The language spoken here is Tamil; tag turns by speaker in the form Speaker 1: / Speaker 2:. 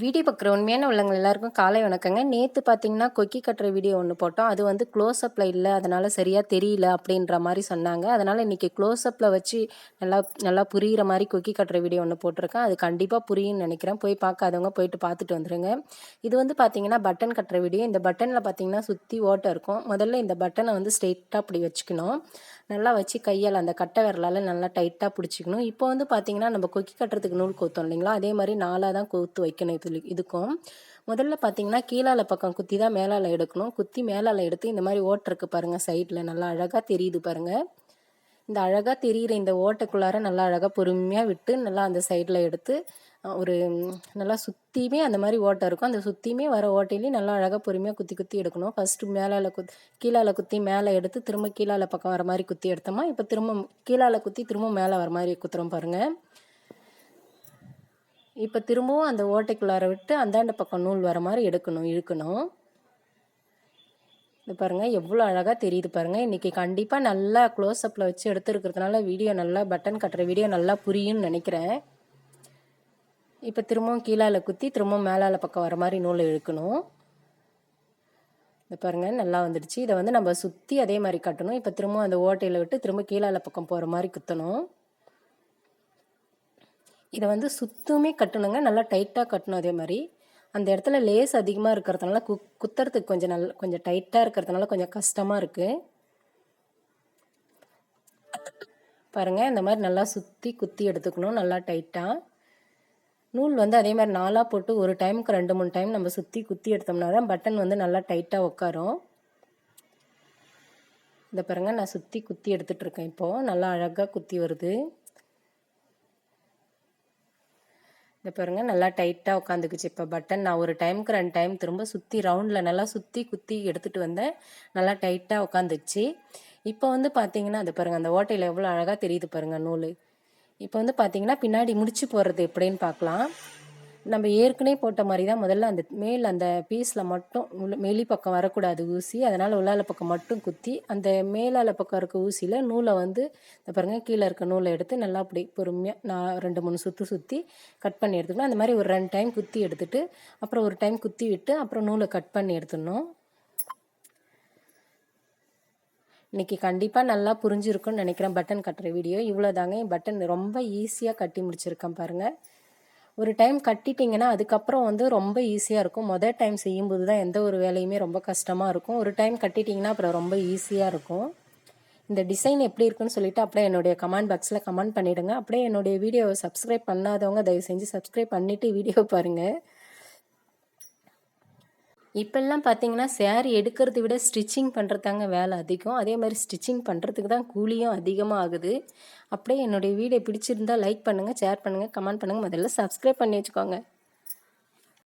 Speaker 1: வீடியோ பார்க்குற உண்மையான உள்ளவங்க எல்லாருக்கும் காலை வணக்கங்க. நேற்று பார்த்தீங்கன்னா கொக்கி கட்டுற வீடியோ ஒன்று போட்டோம். அது வந்து க்ளோஸ்அப்பில் இல்லை அதனால் சரியாக தெரியல அப்படின்ற மாதிரி சொன்னாங்க. அதனால் இன்றைக்கி க்ளோஸ்அப்பில் வச்சு நல்லா நல்லா புரிகிற மாதிரி கொக்கி கட்டுற வீடியோ ஒன்று போட்டிருக்கேன். அது கண்டிப்பாக புரியும்னு நினைக்கிறேன். போய் பார்க்காதவங்க போயிட்டு பார்த்துட்டு வந்துடுங்க இது வந்து பார்த்தீங்கன்னா பட்டன் கட்டுற வீடியோ. இந்த பட்டனில் பார்த்தீங்கன்னா சுற்றி ஓட்டை இருக்கும். முதல்ல இந்த பட்டனை வந்து ஸ்ட்ரெயிட்டாக அப்படி வச்சுக்கணும். நல்லா வச்சு கையால் அந்த கட்டை விரலால் நல்லா டைட்டாக பிடிச்சிக்கணும். இப்போ வந்து பார்த்தீங்கன்னா நம்ம கொக்கி கட்டுறதுக்கு நூல் கோத்தோம் இல்லைங்களா? அதே மாதிரி நாலாக தான் கோத்து வைக்கணும். இது இதுக்கும். முதல்ல பார்த்தீங்கன்னா கீழால பக்கம் குத்தி தான் மேலால் எடுக்கணும். குத்தி மேலால் எடுத்து இந்த மாதிரி ஓட்டிருக்கு பாருங்கள் சைடில். நல்லா அழகாக தெரியுது பாருங்கள் இந்த அழகாக தெரிகிற இந்த ஓட்டைக்குள்ளார நல்லா அழகாக பொறுமையாக விட்டு நல்லா அந்த சைடில் எடுத்து ஒரு நல்லா சுற்றியுமே அந்த மாதிரி ஓட்டை இருக்கும். அந்த சுற்றியுமே வர ஓட்டையிலையும் நல்லா அழகாக பொறுமையாக குத்தி குத்தி எடுக்கணும். ஃபஸ்ட்டு மேலால் குத் கீழால் குத்தி மேலே எடுத்து திரும்ப கீழால் பக்கம் வர மாதிரி குத்தி எடுத்தோமா இப்போ திரும்ப கீழால் குத்தி திரும்ப மேலே வர மாதிரி குத்துறோம் பாருங்கள் இப்போ திரும்பவும் அந்த ஓட்டைக்குள்ளார விட்டு அந்தாண்ட பக்கம் நூல் வர மாதிரி எடுக்கணும் இழுக்கணும். இது பாருங்கள் எவ்வளோ அழகாக தெரியுது பாருங்கள் இன்றைக்கி கண்டிப்பாக நல்லா க்ளோஸ்அப்பில் வச்சு எடுத்துருக்கிறதுனால வீடியோ நல்லா பட்டன் கட்டுற வீடியோ நல்லா புரியும்னு நினைக்கிறேன். இப்போ திரும்பவும் கீழால் குத்தி திரும்பவும் மேலால் பக்கம் வர மாதிரி நூல் இழுக்கணும். இது பாருங்கள் நல்லா வந்துடுச்சு. இதை வந்து நம்ம சுற்றி அதே மாதிரி கட்டணும். இப்போ திரும்பவும் அந்த ஓட்டையில் விட்டு திரும்ப கீழால் பக்கம் போகிற மாதிரி குத்தணும். இதை வந்து சுத்தமே கட்டணுங்க. நல்லா டைட்டாக கட்டணும் அதே மாதிரி அந்த இடத்துல லேஸ் அதிகமாக இருக்கிறதுனால கு குத்துறதுக்கு கொஞ்சம் நல்ல கொஞ்சம் டைட்டாக இருக்கிறதுனால கொஞ்சம் கஷ்டமாக இருக்குது பாருங்கள் இந்த மாதிரி நல்லா சுற்றி குத்தி எடுத்துக்கணும். நல்லா டைட்டாக நூல் வந்து அதே மாதிரி நாலாக போட்டு ஒரு டைமுக்கு ரெண்டு மூணு டைம் நம்ம சுற்றி குத்தி எடுத்தோம்னா தான் பட்டன் வந்து நல்லா டைட்டாக உட்காரும் இந்த பாருங்கள் நான் சுற்றி குத்தி எடுத்துகிட்ருக்கேன் இப்போது நல்லா அழகாக குத்தி வருது. இந்த பாருங்க நல்லா டைட்டாக உட்காந்துக்குச்சு இப்போ பட்டன் நான் ஒரு டைமுக்கு ரெண்டு டைம் திரும்ப சுற்றி ரவுண்டில் நல்லா சுற்றி குத்தி எடுத்துகிட்டு வந்தேன். நல்லா டைட்டாக உட்காந்துச்சு இப்போ வந்து பார்த்தீங்கன்னா அது பாருங்கள் அந்த ஓட்டையில் எவ்வளோ அழகாக தெரியுது பாருங்கள் நூல். இப்போ வந்து பார்த்தீங்கன்னா பின்னாடி முடிச்சு போடுறது எப்படின்னு பார்க்கலாம் நம்ம ஏற்கனவே போட்ட மாதிரி தான் முதல்ல அந்த மேல் அந்த பீஸில் மட்டும் மெலி பக்கம் வரக்கூடாது ஊசி. அதனால் உள்ளால பக்கம் மட்டும் குத்தி அந்த மேலால பக்கம் இருக்க ஊசியில் நூலை வந்து இந்த பாருங்கள் கீழே இருக்க நூலை எடுத்து நல்லா அப்படி பொறுமையாக நான் ரெண்டு மூணு சுற்று சுற்றி கட் பண்ணி எடுத்துக்கணும். அந்த மாதிரி ஒரு ரெண்டு டைம் குத்தி எடுத்துகிட்டு அப்புறம் ஒரு டைம் குத்தி விட்டு அப்புறம் நூலை கட் பண்ணி எடுத்துடணும். இன்றைக்கி கண்டிப்பாக நல்லா புரிஞ்சிருக்கும்னு நினைக்கிறேன். பட்டன் கட்டுற வீடியோ இவ்வளோ தாங்க என் பட்டன் ரொம்ப ஈஸியாக கட்டி முடிச்சிருக்கேன் பாருங்கள் ஒரு டைம் கட்டிட்டிங்கன்னா அதுக்கப்புறம் வந்து ரொம்ப ஈஸியாக இருக்கும். மொதல் டைம் செய்யும்போது தான் எந்த ஒரு வேலையுமே ரொம்ப கஷ்டமாக இருக்கும். ஒரு டைம் கட்டிட்டிங்கன்னா அப்புறம் ரொம்ப ஈஸியாக இருக்கும். இந்த டிசைன் எப்படி இருக்குன்னு சொல்லிட்டு அப்படியே என்னுடைய கமெண்ட் பாக்ஸில் கமெண்ட் பண்ணிவிடுங்க அப்படியே என்னுடைய வீடியோவை சப்ஸ்கிரைப் பண்ணாதவங்க தயவு செஞ்சு சப்ஸ்கிரைப் பண்ணிவிட்டு வீடியோ பாருங்கள் இப்போல்லாம் பார்த்தீங்கன்னா சேரீ எடுக்கிறத விட ஸ்டிச்சிங் பண்ணுறதாங்க வேலை அதிகம். அதே மாதிரி ஸ்டிச்சிங் பண்ணுறதுக்கு தான் கூலியும் அதிகமாக ஆகுது. அப்படியே என்னுடைய வீடியோ பிடிச்சிருந்தால் லைக் பண்ணுங்கள் ஷேர் பண்ணுங்கள் கமெண்ட் பண்ணுங்கள் முதல்ல சப்ஸ்கிரைப் பண்ணி வச்சுக்கோங்க.